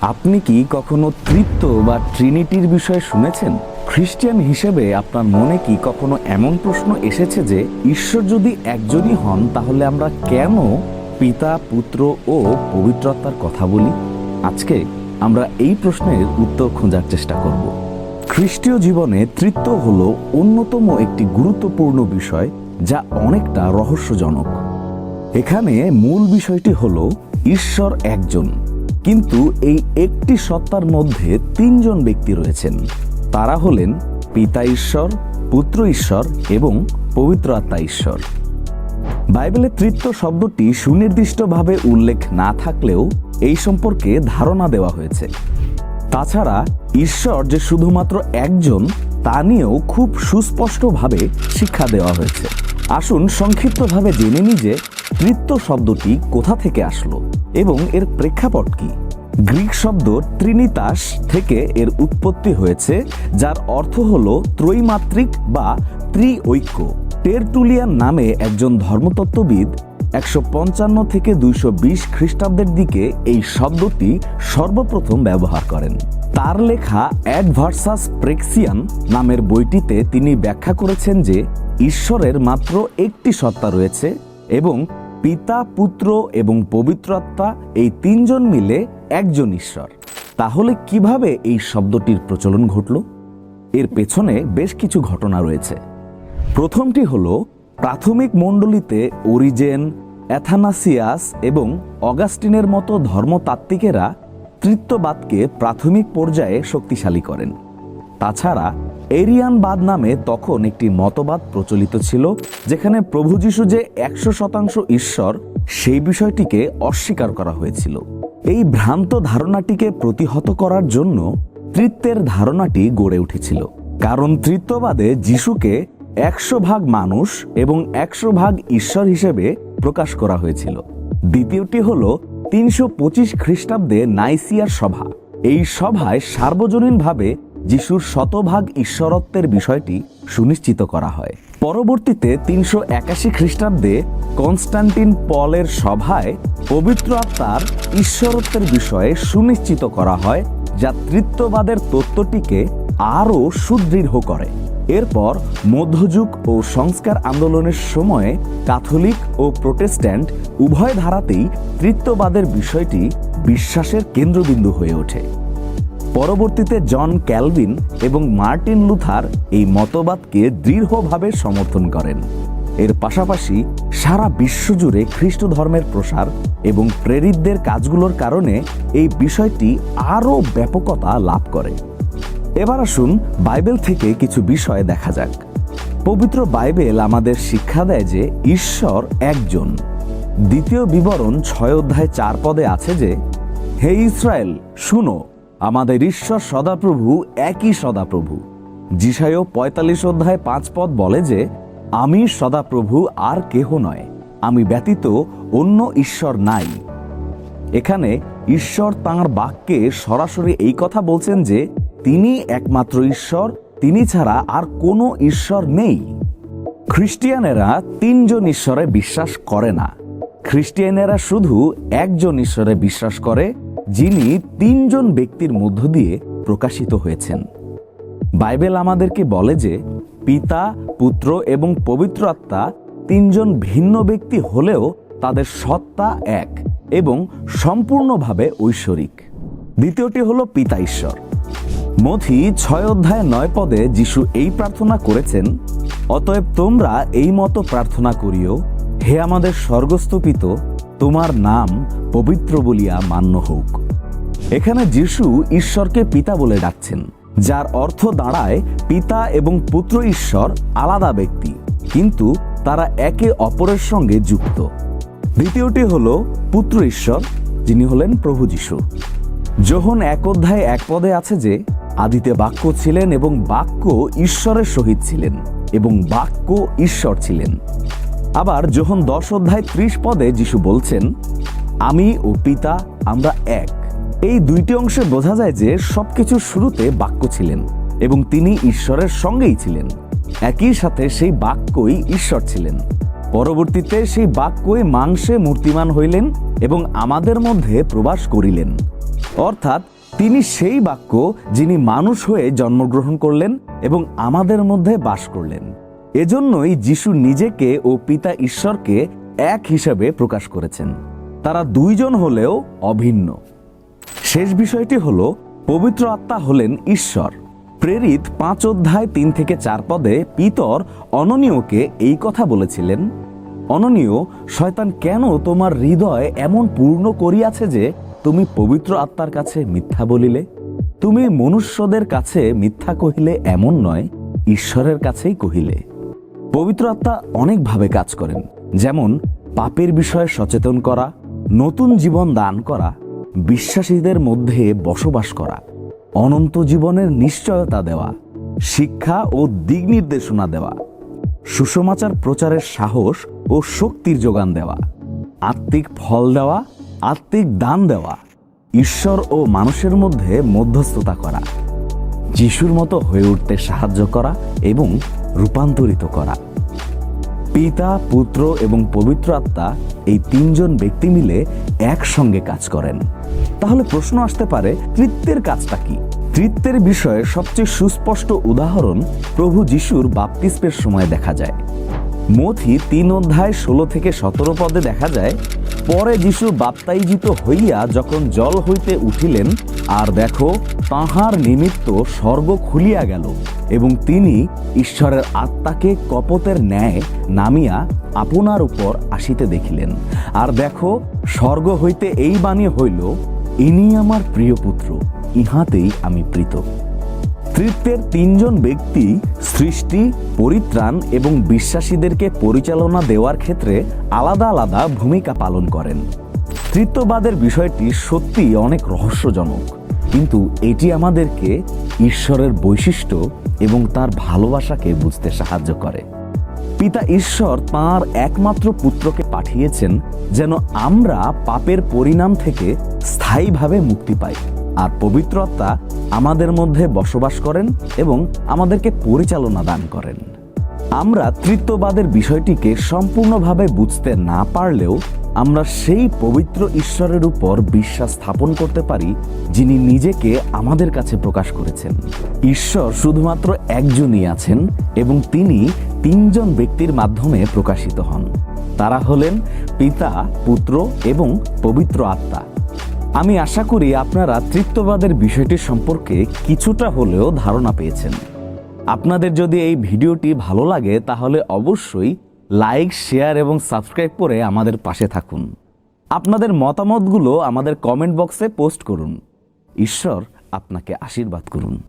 আপনি কি কখনো তৃপ্ত বা ট্রিনিটির বিষয়ে শুনেছেন? খ্রিস্টান হিসেবে আপনার মনে কি কখনো এমন প্রশ্ন এসেছে যে, ঈশ্বর যদি একজনই হন, তাহলে আমরা কেন পিতা, পুত্র ও পবিত্রতার কথা বলি? আজকে আমরা এই প্রশ্নের উত্তর খোঁজার চেষ্টা করব। খ্রিস্টীয় জীবনে তৃত্ব হল অন্যতম একটি গুরুত্বপূর্ণ বিষয়, যা অনেকটা রহস্যজনক। এখানে মূল বিষয়টি হল, ঈশ্বর একজন। কিন্তু এই একটি সত্তার মধ্যে তিনজন ব্যক্তি রয়েছেন। তারা হলেন পিতা ঈশ্বর, পুত্র ঈশ্বর এবং পবিত্র আত্মা ঈশ্বর। বাইবেলে তৃত্ব শব্দটি সুনির্দিষ্টভাবে উল্লেখ না থাকলেও এই সম্পর্কে ধারণা দেওয়া হয়েছে। তাছাড়া ঈশ্বর যে শুধুমাত্র একজন, তা নিয়েও খুব সুস্পষ্টভাবে শিক্ষা দেওয়া হয়েছে। আসুন সংক্ষিপ্তভাবে জেনে নিই যে তৃত্ব শব্দটি কোথা থেকে আসলো এবং এর প্রেক্ষাপট কি? গ্রিক শব্দ ত্রিনিতাস থেকে এর উৎপত্তি হয়েছে, যার অর্থ হল ত্রৈমাত্রিক বা ত্রিঐক্য। টেরটুলিয়ান নামে একজন ধর্মতত্ত্ববিদ একশো পঞ্চান্ন থেকে দুইশো বিশ খ্রিস্টাব্দের দিকে এই শব্দটি সর্বপ্রথম ব্যবহার করেন। তার লেখা অ্যাডভার্সাস প্রেক্সিয়ান নামের বইটিতে তিনি ব্যাখ্যা করেছেন যে ঈশ্বরের মাত্র একটি সত্তা রয়েছে এবং পিতা, পুত্র এবং পবিত্র আত্মা এই তিনজন মিলে একজন ঈশ্বর। তাহলে কীভাবে এই শব্দটির প্রচলন ঘটল? এর পেছনে বেশ কিছু ঘটনা রয়েছে। প্রথমটি হল, প্রাথমিক মণ্ডলীতে ওরিজেন অ্যাথানাসিয়াস এবং অগাস্টিনের মতো ধর্মতাত্ত্বিকেরা তৃত্ববাদকে প্রাথমিক পর্যায়ে শক্তিশালী করেন। তাছাড়া এরিয়ানবাদ নামে তখন একটি মতবাদ প্রচলিত ছিল, যেখানে প্রভু যিশু যে একশো শতাংশ ঈশ্বর, সেই বিষয়টিকে অস্বীকার করা হয়েছিল। এই ভ্রান্ত ধারণাটিকে প্রতিহত করার জন্য তৃত্বের ধারণাটি গড়ে উঠেছিল। কারণ তৃত্ববাদে যিশুকে একশো ভাগ মানুষ এবং একশো ভাগ ঈশ্বর হিসেবে প্রকাশ করা হয়েছিল। দ্বিতীয়টি হল তিনশো পঁচিশ খ্রিস্টাব্দে নাইসিয়ার সভা। এই সভায় সার্বজনীনভাবে যিশুর শতভাগ ঈশ্বরত্বের বিষয়টি সুনিশ্চিত করা হয়। পরবর্তীতে তিনশো একাশি খ্রিস্টাব্দে কনস্টান্টিন পলের সভায় পবিত্র আত্মার ঈশ্বরত্বের বিষয়ে সুনিশ্চিত করা হয়, যা তৃত্ববাদের তত্ত্বটিকে আরও সুদৃঢ় করে। এরপর মধ্যযুগ ও সংস্কার আন্দোলনের সময়ে ক্যাথলিক ও প্রোটেস্ট্যান্ট উভয় ধারাতেই তৃত্ববাদের বিষয়টি বিশ্বাসের কেন্দ্রবিন্দু হয়ে ওঠে। পরবর্তীতে জন ক্যালভিন এবং মার্টিন লুথার এই মতবাদকে দৃঢ়ভাবে সমর্থন করেন। এর পাশাপাশি সারা বিশ্বজুড়ে খ্রিস্ট ধর্মের প্রসার এবং প্রেরিতদের কাজগুলোর কারণে এই বিষয়টি আরও ব্যাপকতা লাভ করে। এবার আসুন বাইবেল থেকে কিছু বিষয় দেখা যাক। পবিত্র বাইবেল আমাদের শিক্ষা দেয় যে ঈশ্বর একজন। দ্বিতীয় বিবরণ ছয় অধ্যায় চার পদে আছে যে, হে ইসরায়েল, শুনো আমাদের ঈশ্বর সদাপ্রভু একই সদাপ্রভু। জিসায়ও পঁয়তাল্লিশ অধ্যায় পাঁচ পদ বলে যে, আমি সদাপ্রভু আর কেহ নয়, আমি ব্যতীত অন্য ঈশ্বর নাই। এখানে ঈশ্বর তাঁর বাক্যে সরাসরি এই কথা বলছেন যে, তিনি একমাত্র ঈশ্বর, তিনি ছাড়া আর কোনো ঈশ্বর নেই। খ্রিস্টিয়ানেরা তিনজন ঈশ্বরে বিশ্বাস করে না। খ্রিস্টিয়ানেরা শুধু একজন ঈশ্বরে বিশ্বাস করে যিনি তিনজন ব্যক্তির মধ্য দিয়ে প্রকাশিত হয়েছেন। বাইবেল আমাদেরকে বলে যে, পিতা, পুত্র এবং পবিত্র আত্মা তিনজন ভিন্ন ব্যক্তি হলেও তাদের সত্তা এক এবং সম্পূর্ণভাবে ঐশ্বরিক। দ্বিতীয়টি হলো পিতা ঈশ্বর। মথি ছয় অধ্যায় নয় পদে যিশু এই প্রার্থনা করেছেন, অতএব তোমরা এই মতো প্রার্থনা করিও, হে আমাদের স্বর্গস্থপিত তোমার নাম পবিত্র বলিয়া মান্য হোক। এখানে যিশু ঈশ্বরকে পিতা বলে ডাকছেন, যার অর্থ দাঁড়ায় পিতা এবং পুত্র ঈশ্বর আলাদা ব্যক্তি, কিন্তু তারা একে অপরের সঙ্গে যুক্ত। দ্বিতীয়টি হল পুত্র ঈশ্বর, যিনি হলেন প্রভু যিশু। যোহন এক অধ্যায় এক পদে আছে যে, আদিতে বাক্য ছিলেন এবং বাক্য ঈশ্বরের সহিত ছিলেন এবং বাক্য ঈশ্বর ছিলেন। আবার যোহন দশ অধ্যায় ত্রিশ পদে যিশু বলছেন, আমি ও পিতা, আমরা এক। এই দুইটি অংশে বোঝা যায় যে সবকিছুর শুরুতে বাক্য ছিলেন এবং তিনি ঈশ্বরের সঙ্গেই ছিলেন। একই সাথে সেই বাক্যই ঈশ্বর ছিলেন। পরবর্তীতে সেই বাক্যই মাংসে মূর্তিমান হইলেন এবং আমাদের মধ্যে প্রবাস করিলেন। অর্থাৎ তিনি সেই বাক্য যিনি মানুষ হয়ে জন্মগ্রহণ করলেন এবং আমাদের মধ্যে বাস করলেন। এজন্যই যিশু নিজেকে ও পিতা ঈশ্বরকে এক হিসাবে প্রকাশ করেছেন। তারা দুইজন হলেও অভিন্ন। শেষ বিষয়টি হল, পবিত্র আত্মা হলেন ঈশ্বর। প্রেরিত পাঁচ অধ্যায় তিন থেকে চার পদে পিতর অননীয়কে এই কথা বলেছিলেন, অননীয়, শয়তান কেন তোমার হৃদয় এমন পূর্ণ করিয়াছে যে তুমি পবিত্র আত্মার কাছে মিথ্যা বলিলে? তুমি মনুষ্যদের কাছে মিথ্যা কহিলে এমন নয়, ঈশ্বরের কাছেই কহিলে। পবিত্র আত্মা অনেকভাবে কাজ করেন। যেমন, পাপের বিষয়ে সচেতন করা, নতুন জীবন দান করা, বিশ্বাসীদের মধ্যে বসবাস করা, অনন্ত জীবনের নিশ্চয়তা দেওয়া, শিক্ষা ও দিক নির্দেশনা দেওয়া সুসমাচার প্রচারের সাহস ও শক্তির যোগান দেওয়া, আত্মিক ফল দেওয়া, আত্মিক দান দেওয়া, ঈশ্বর ও মানুষের মধ্যে মধ্যস্থতা করা, যিশুর মতো হয়ে উঠতে সাহায্য করা এবং রূপান্তরিত করা। পিতা, পুত্র এবং পবিত্র আত্মা এই তিনজন ব্যক্তি মিলে একসঙ্গে কাজ করেন। তাহলে প্রশ্ন আসতে পারে তৃত্বের কাজটা কি? তৃত্বের বিষয়ে সবচেয়ে সুস্পষ্ট উদাহরণ প্রভু যিশুর বাপ্তিস্মের সময় দেখা যায়। মথি তিন অধ্যায় ষোলো থেকে সতেরো পদে দেখা যায়, পরে যিশু বাপ্তাইজিত হইয়া যখন জল হইতে উঠিলেন, আর দেখো, তাহার নিমিত্ত স্বর্গ খুলিয়া গেল। এবং তিনি ঈশ্বরের আত্মাকে কপতের ন্যায় নামিয়া আপনার উপর আসিতে দেখিলেন। আর দেখো, স্বর্গ হইতে এই বাণী হইল, ইনি আমার প্রিয় পুত্র, ইহাতেই আমি প্রীত। তৃতীয়ের তিনজন ব্যক্তি, সৃষ্টি, পরিত্রাণ এবং বিশ্বাসীদেরকে পরিচালনা দেওয়ার ক্ষেত্রে আলাদা আলাদা ভূমিকা পালন করেন। তৃত্ববাদের বিষয়টি সত্যি অনেক রহস্যজনক। কিন্তু এটি আমাদেরকে ঈশ্বরের বৈশিষ্ট্য এবং তার ভালোবাসাকে বুঝতে সাহায্য করে। পিতা ঈশ্বর তাঁর একমাত্র পুত্রকে পাঠিয়েছেন যেন আমরা পাপের পরিণাম থেকে স্থায়ীভাবে মুক্তি পাই। আর পবিত্র আত্মা আমাদের মধ্যে বসবাস করেন এবং আমাদেরকে পরিচালনা দান করেন। আমরা তৃত্ববাদের বিষয়টিকে সম্পূর্ণভাবে বুঝতে না পারলেও আমরা সেই পবিত্র ঈশ্বরের উপর বিশ্বাস স্থাপন করতে পারি যিনি নিজেকে আমাদের কাছে প্রকাশ করেছেন। ঈশ্বর শুধুমাত্র একজনই আছেন এবং তিনি তিনজন ব্যক্তির মাধ্যমে প্রকাশিত হন। তারা হলেন পিতা, পুত্র এবং পবিত্র আত্মা। আমি আশা করি আপনারা তৃত্ববাদের বিষয়টি সম্পর্কে কিছুটা হলেও ধারণা পেয়েছেন। আপনাদের যদি এই ভিডিওটি ভালো লাগে তাহলে অবশ্যই লাইক, শেয়ার এবং সাবস্ক্রাইব করে আমাদের পাশে থাকুন। আপনাদের মতামতগুলো আমাদের কমেন্ট বক্সে পোস্ট করুন। ঈশ্বর আপনাকে আশীর্বাদ করুন।